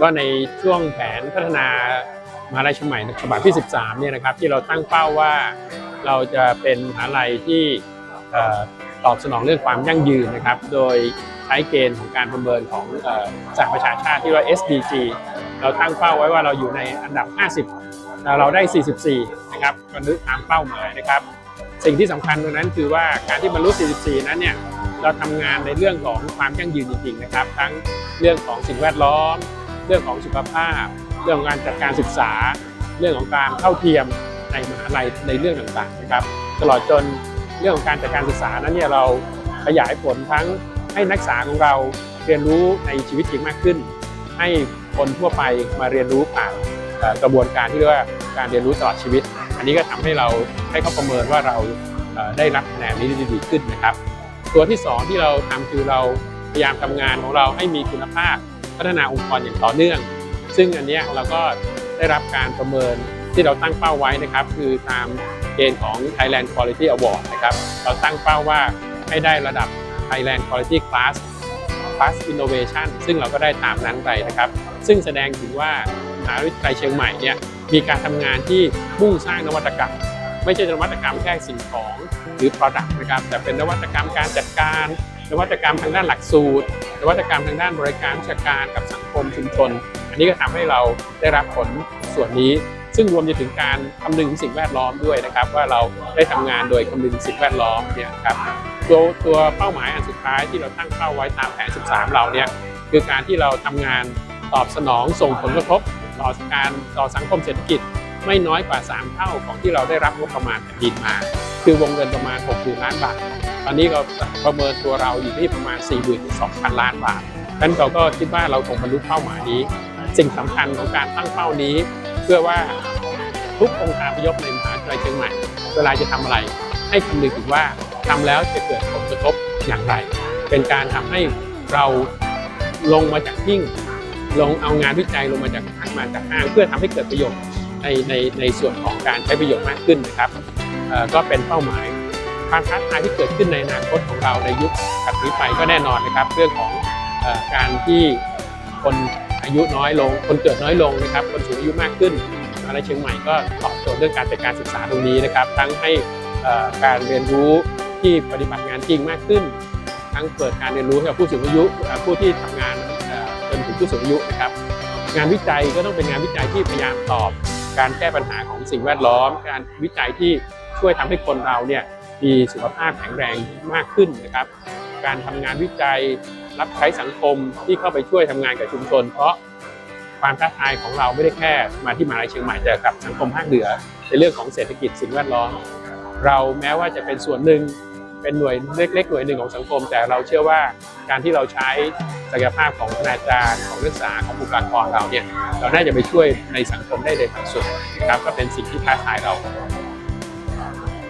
ก็ในช่วงแผนพัฒนามหาลัยเชียงใหม่ฉบับที่ 13 เนี่ยนะครับที่เราตั้งเป้าว่าเราจะเป็นมหาลัยที่ตอบสนองเรื่องความยั่งยืนนะครับ โดยใช้เกณฑ์ของการประเมินของสหประชาชาติที่เรียกว่า SDG เราตั้งเป้าไว้ว่าเราอยู่ในอันดับ 50 เราได้ 44 นะครับก็นึกตามเป้าหมายนะครับ สิ่งที่สำคัญตรงนั้นคือว่าการที่บรรลุ 44 นั้นเนี่ยเราทำงานในเรื่องของความยั่งยืนจริงๆนะครับ ทั้งเรื่องของสิ่งแวดล้อม เรื่องของสุขภาพ เรื่องของการจัดการศึกษา เรื่องของการเท่าเทียมในมหาลัยในเรื่องต่างๆนะครับ ตลอดจนเรื่องของการจัดการศึกษานั้นเนี่ยเราขยายผลทั้งให้นักศึกษาของเราเรียนรู้ในชีวิตจริงมากขึ้น ให้คนทั่วไปมาเรียนรู้ผ่านกระบวนการที่เรียกว่าการเรียนรู้ตลอดชีวิต อันนี้ก็ทำให้เราให้เขาประเมินว่าเราได้รับคะแนนนี้ได้ดีขึ้นนะครับ ตัวที่สองที่เราทำคือเราพยายามทำงานของเราให้มีคุณภาพ พัฒนาองค์กรอย่างต่อเนื่อง ซึ่งอันนี้เราก็ได้รับการประเมินที่เราตั้งเป้าไว้นะครับ คือตามเกณฑ์ของ Thailand Quality Award นะครับ เราตั้งเป้าว่าให้ได้ระดับ Thailand Quality Class Plus Innovation ซึ่งเราก็ได้ตามนั้นไปนะครับ ซึ่งแสดงถึงว่ามหาวิทยาลัยเชียงใหม่เนี่ยมีการทำงานที่มุ่งสร้างนวัตกรรม ไม่ใช่นวัตกรรมแค่สิ่งของหรือ Product นะครับแต่เป็นนวัตกรรมการจัดการ นวัตกรรมทางด้านหลักสูตร นวัตกรรมทางด้านบริการราชการกับสังคมชุมชน อันนี้ก็ทำให้เราได้รับผลส่วนนี้ ซึ่งรวมไปถึงการคำนึงถึงสิ่งแวดล้อมด้วยนะครับ ว่าเราได้ทำงานโดยคำนึงสิ่งแวดล้อมเนี่ยครับตัวตัวเป้าหมายอันสุดท้ายที่เราตั้งเป้าไว้ตามแผน 13 เราเนี่ยคือการที่เราทำงานตอบสนองส่งผลกระทบต่อการต่อสังคมเศรษฐกิจ ไม่น้อยกว่า 3 เท่าของที่เราได้รับงบประมาณแผ่นดินมา คือวงเงินประมาณ6 0ล้านบาท ตอนนี้เราประเมินตัวเราอยู่ที่ประมาณ 4 2,000 ล้านบาทดังนั้นเราก็คิดว่าเราคงบรรลุเป้าหมายนี้ สิ่งสำคัญของการตั้งเป้านี้ เพื่อว่าทุกองค์การพยพในมหาวิทยาลัยเชียงใหม่เวลาจะทำอะไร ให้คำนึงถึงว่าทำแล้วจะเกิดผลกระทบอย่างไร เป็นการทำให้เราลงมาจากหิ้งลงเอางานวิจัยลงมาจากทางมาจากห้างเพื่อทำให้เกิดประโยชน์ ในในในส่วนของการใช้ประโยชน์มากขึ้นนะครับก็เป็นเป้าหมายความท้าทายที่เกิดขึ้นในอนาคตของเราในยุคถัดนี้ไปก็แน่นอนนะครับ เรื่องของอการที่คนอายุน้อยลง คนเกิดน้อยลงนะครับ คนสูงอายุมากขึ้นมหาลัยเชียงใหม่ก็ตอบโจทย์เรื่องการจัดการศึกษาตรงนี้นะครับ ทั้งให้การเรียนรู้ที่ปฏิบัติงานจริงมากขึ้น ทั้งเปิดการเรียนรู้ให้กับผู้สูงอายุผู้ที่ทำงานจนถึงผู้สูงอายุนะครับ งานวิจัยก็ต้องเป็นงานวิจัยที่พยายามตอบ การแก้ปัญหาของสิ่งแวดล้อม การวิจัยที่ช่วยทำให้คนเราเนี่ยมีสุขภาพแข็งแรงมากขึ้นนะครับ การทำงานวิจัยรับใช้สังคมที่เข้าไปช่วยทำงานกับชุมชน เพราะความท้าทายของเราไม่ได้แค่มาที่มหาลัยเชียงใหม่แต่กับสังคมภาคเหนือในเรื่องของเศรษฐกิจสิ่งแวดล้อม เราแม้ว่าจะเป็นส่วนหนึ่งเป็นหน่วยเล็กๆหน่วยหนึ่งของสังคม แต่เราเชื่อว่า การที่เราใช้ศักยภาพของคณาจารย์ของนักศึกษาของบุคลากรเราเนี่ยเราน่าจะไปช่วยในสังคมได้ในบางส่วนนะครับก็เป็นสิ่งที่ท้าทายเรา